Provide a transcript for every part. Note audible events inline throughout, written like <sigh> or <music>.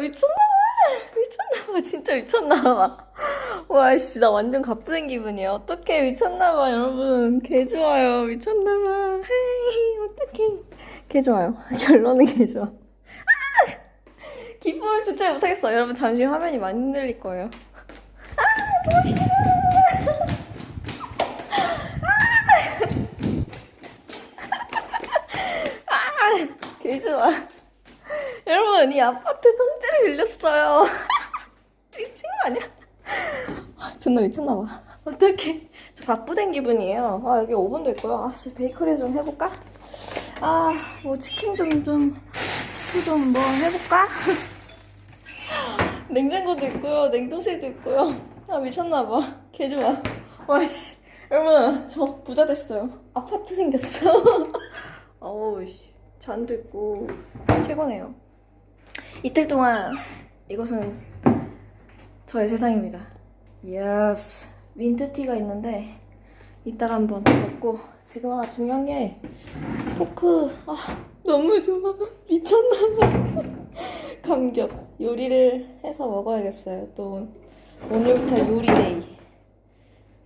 미쳤나봐. 미쳤나봐. 진짜 미쳤나봐. 와, 씨, 나 완전 가쁘된 기분이야. 어떡해, 미쳤나봐, 여러분. 개 좋아요. 미쳤나봐. 헤이, 어떡해. 개 좋아요. <laughs> 결론은 개 좋아. 아! 기쁨을 주체 못하겠어. 여러분, 잠시 화면이 많이 흔들릴 거예요. 아, 너무 싫어. 아, <laughs> 개 좋아. 여러분, 이 아파트 통째로 빌렸어요. <laughs> 미친 거 아니야? 아, 존나 미쳤나 봐. 어떡해. 저 바쁘된 기분이에요. 아, 여기 오븐도 있고요. 아, 씨, 베이커리 좀 해볼까? 아, 뭐 치킨 좀, 좀, 스프 좀 뭐 해볼까? <laughs> 냉장고도 있고요. 냉동실도 있고요. 아, 미쳤나 봐. 개 좋아. 와, 씨. 여러분, 저 부자 됐어요. 아파트 생겼어. <laughs> 어우, 씨. 잔도 있고. 최고네요. 이틀 동안 이것은 저의 세상입니다. 예스. 민트티가 있는데 이따가 한번 먹고 지금 하나 중요한 게 포크. 아 너무 좋아. 미쳤나봐. <laughs> 감격. 요리를 해서 먹어야겠어요. 또 오늘부터 요리데이.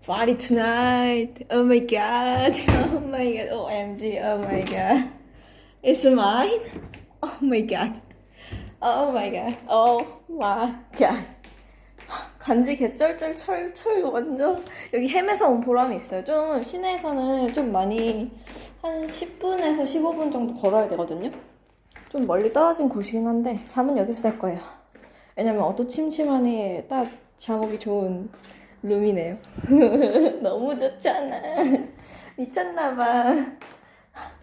Party tonight. Oh my god. <laughs> Oh my god. OMG Oh my god. It's mine. Oh my god Oh my god Oh my god 간지 개쩔쩔 철철 완전 여기 햄에서 온 보람이 있어요. 좀 시내에서는 좀 많이 한 10분에서 15분 정도 걸어야 되거든요. 좀 멀리 떨어진 곳이긴 한데 잠은 여기서 잘 거예요. 왜냐면 어두침침하니 딱 잠오기 좋은 룸이네요. <laughs> 너무 좋잖아. 미쳤나봐.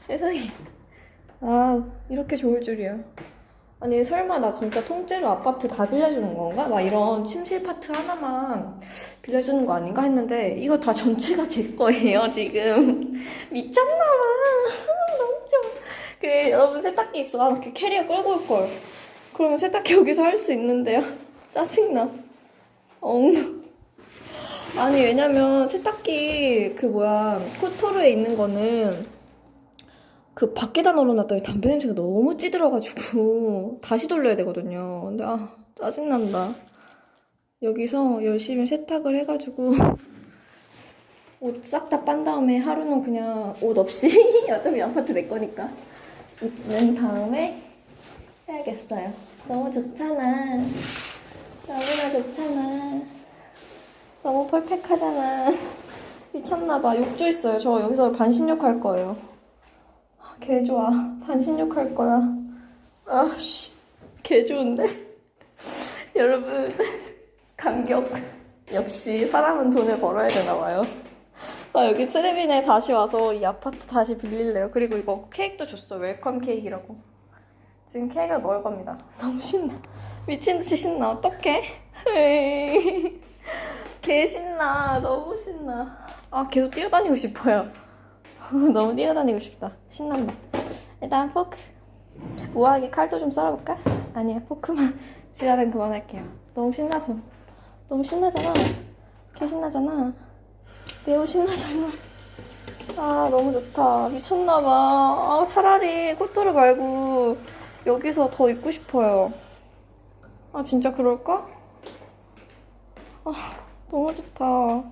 세상에. 아 이렇게 좋을 줄이야. 아니 설마 나 진짜 통째로 아파트 다 빌려주는 건가? 막 이런 침실 파트 하나만 빌려주는 거 아닌가 했는데 이거 다 전체가 제 거예요 지금. <laughs> 미쳤나봐. <laughs> 너무 좋아. 그래 여러분 세탁기 있어. 아, 이렇게 캐리어 끌고 올걸. 그러면 세탁기 여기서 할 수 있는데요. <laughs> 짜증나. 엉. 아니 왜냐면 세탁기 그 뭐야 코토르에 있는 거는 그 밖에다 널어놨더니 담배 냄새가 너무 찌들어가지고 <laughs> 다시 돌려야 되거든요. 근데 아 짜증난다. 여기서 열심히 세탁을 해가지고 <laughs> 옷 싹 다 빤 다음에 하루는 그냥 옷 없이 <laughs> 어차피 아파트 내 거니까 입는 다음에 해야겠어요. 너무 좋잖아. 너무나 좋잖아. 너무 펄펙하잖아. 미쳤나봐. 욕조 있어요. 저 여기서 반신욕 할 거예요. 개 좋아. 반신욕 할 거야. 아씨, 개 좋은데? <laughs> 여러분, 감격. 역시 사람은 돈을 벌어야 되나 봐요. 아, 여기 트레빈에 다시 와서 이 아파트 다시 빌릴래요. 그리고 이거 케이크도 줬어. 웰컴 케이크라고. 지금 케이크를 먹을 겁니다. <laughs> 너무 신나. 미친 듯이 신나. 어떡해? <laughs> 개 신나. 너무 신나. 아, 계속 뛰어다니고 싶어요. <laughs> 너무 뛰어다니고 싶다. 신난다. 일단 포크. 우아하게 칼도 좀 썰어볼까? 아니야, 포크만. <laughs> 지랄은 그만할게요. 너무 신나서. 너무 신나잖아. 개 신나잖아. 매우 신나잖아. 아, 너무 좋다. 미쳤나봐. 아, 차라리 코토르 말고 여기서 더 있고 싶어요. 아, 진짜 그럴까? 아, 너무 좋다.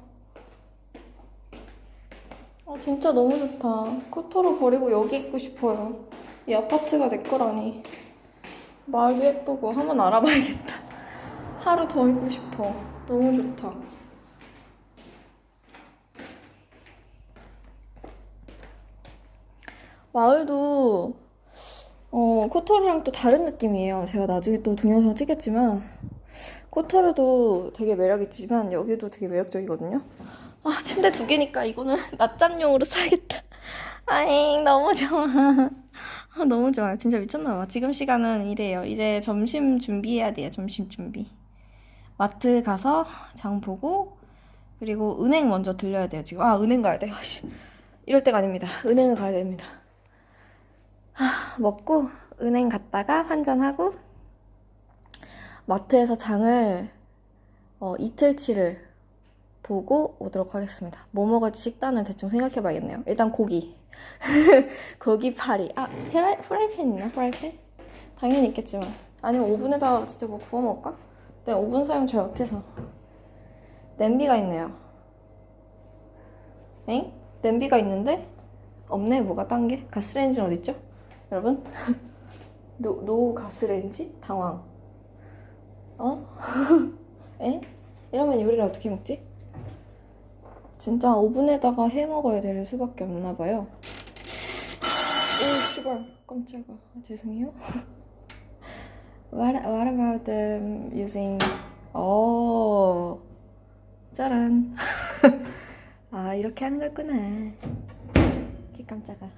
아 진짜 너무 좋다. 코토로 버리고 여기 있고 싶어요. 이 아파트가 내 거라니. 마을도 예쁘고 한번 알아봐야겠다. <laughs> 하루 더 있고 싶어. 너무 좋다. 마을도 어, 코토르랑 또 다른 느낌이에요. 제가 나중에 또 동영상 찍겠지만 코토르도 되게 매력있지만 여기도 되게 매력적이거든요. 아, 침대 두 개니까 이거는 <laughs> 낮잠용으로 사야겠다. 아잉, 너무 좋아. <laughs> 아, 너무 좋아요. 진짜 미쳤나봐. 지금 시간은 이래요. 이제 점심 준비해야 돼요. 점심 준비. 마트 가서 장 보고, 그리고 은행 먼저 들려야 돼요. 지금. 아, 은행 가야 돼요. 씨. 이럴 때가 아닙니다. 은행을 가야 됩니다. 아, 먹고, 은행 갔다가 환전하고, 마트에서 장을 어, 이틀치를 보고 오도록 하겠습니다. 뭐 먹을지 식단을 대충 생각해 봐야겠네요. 일단 고기. <laughs> 고기 파리. 아, 프라이, 프라이팬 있나? 프라이팬? 당연히 있겠지만. 아니면 오븐에다 진짜 뭐 구워 먹을까? 근데 오븐 사용 잘 못해서 냄비가 있네요. 엥? 냄비가 있는데 없네 뭐가 딴 게? 가스레인지는 어디 있죠? 여러분? <laughs> 노, 노 가스레인지? 당황. 어? <laughs> 에? 이러면 요리를 어떻게 먹지? 진짜 오븐에다가 해 먹어야 될 수밖에 없나 봐요. 오, 씨발. 깜짝아. 아, 죄송해요. <laughs> what, what about them using... 오. 짜란. <laughs> 아, 이렇게 하는 거였구나. 개 깜짝아.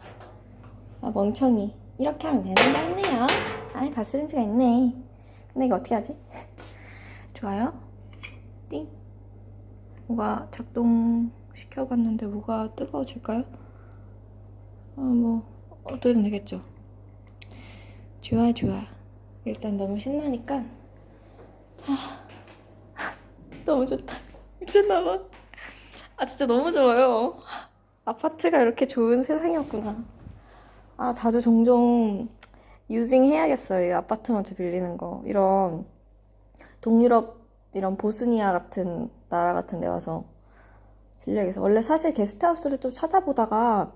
아, 멍청이. 이렇게 하면 되는 거였네요. 아, 가스렌지가 있네. 근데 이거 어떻게 하지? <laughs> 좋아요. 띵. 뭐가 작동 시켜 봤는데 뭐가 뜨거워질까요? 아, 뭐, 어떻게든 되겠죠. 좋아, 좋아. 일단 너무 신나니까. 아, <laughs> 너무 좋다. 미쳤나봐. 아, 진짜 너무 좋아요. 아파트가 이렇게 좋은 세상이었구나. 아, 자주 종종 유징 해야겠어요. 이 아파트먼트 빌리는 거. 이런 동유럽, 이런 보스니아 같은 나라 같은 데 와서 빌려야겠어. 원래 사실 게스트하우스를 좀 찾아보다가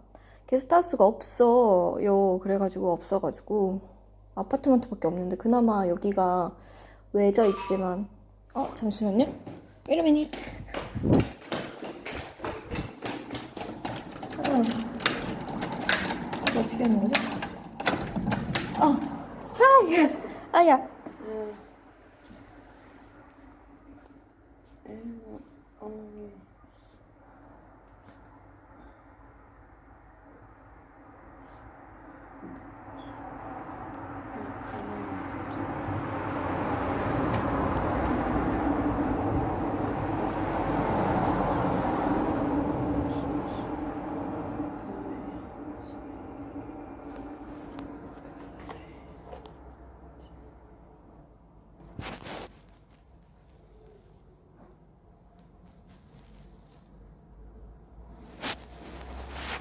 게스트하우스가 없어요. 그래가지고 없어가지고 아파트먼트밖에 없는데 그나마 여기가 외져 있지만 어 잠시만요. Wait a minute. 아, 어떻게 하는 거죠? 어, hi, yes. 아야.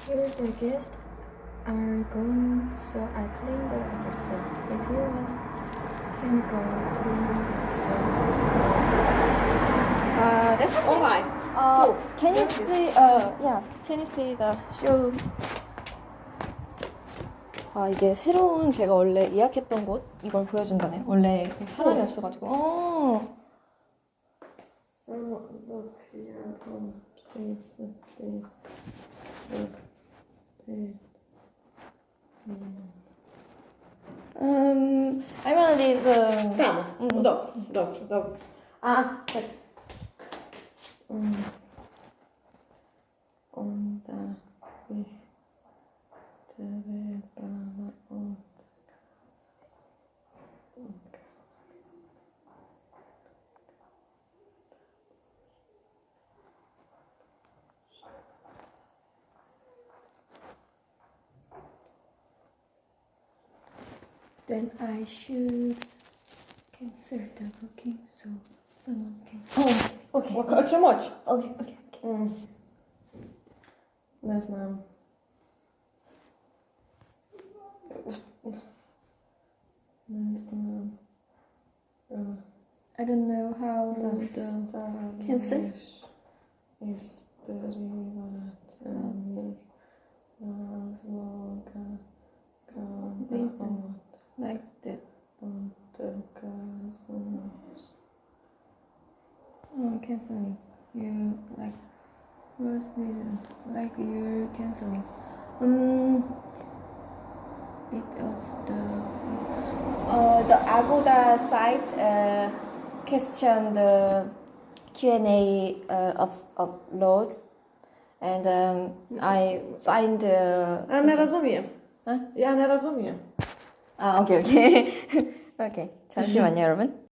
Here the guests are gone, so I cleaned the episode. If you want, can go to this room. Uh, that's okay. Oh my. Uh, Cool. can you see? Uh, yeah. Can you see the show? 아 이게 새로운 제가 원래 예약했던 곳 이걸 보여준다네. 원래 사람이 어. 없어가지고. 어. Look here on thing. Look. Um, I want these. Um... Tamam. Mm. dog, dobro, dobro. A. Um, then I should cancel the booking so someone can. Oh, okay. O czym chodzi? Okay, okay, okay. Znam. Nie znam. E, I don't know how the, the Cancel? Jest prywatnych rozmoga Listen. Like the oh, canceling. You like what's reason? Like you're canceling. Um, bit of the uh the Agoda site uh question the Q and A uh, up, upload, and um, I find the Ja nie rozumiem. E? Ja nie rozumiem. 아, 오케이, 오케이. <laughs> 오케이. 잠시만요, 여러분.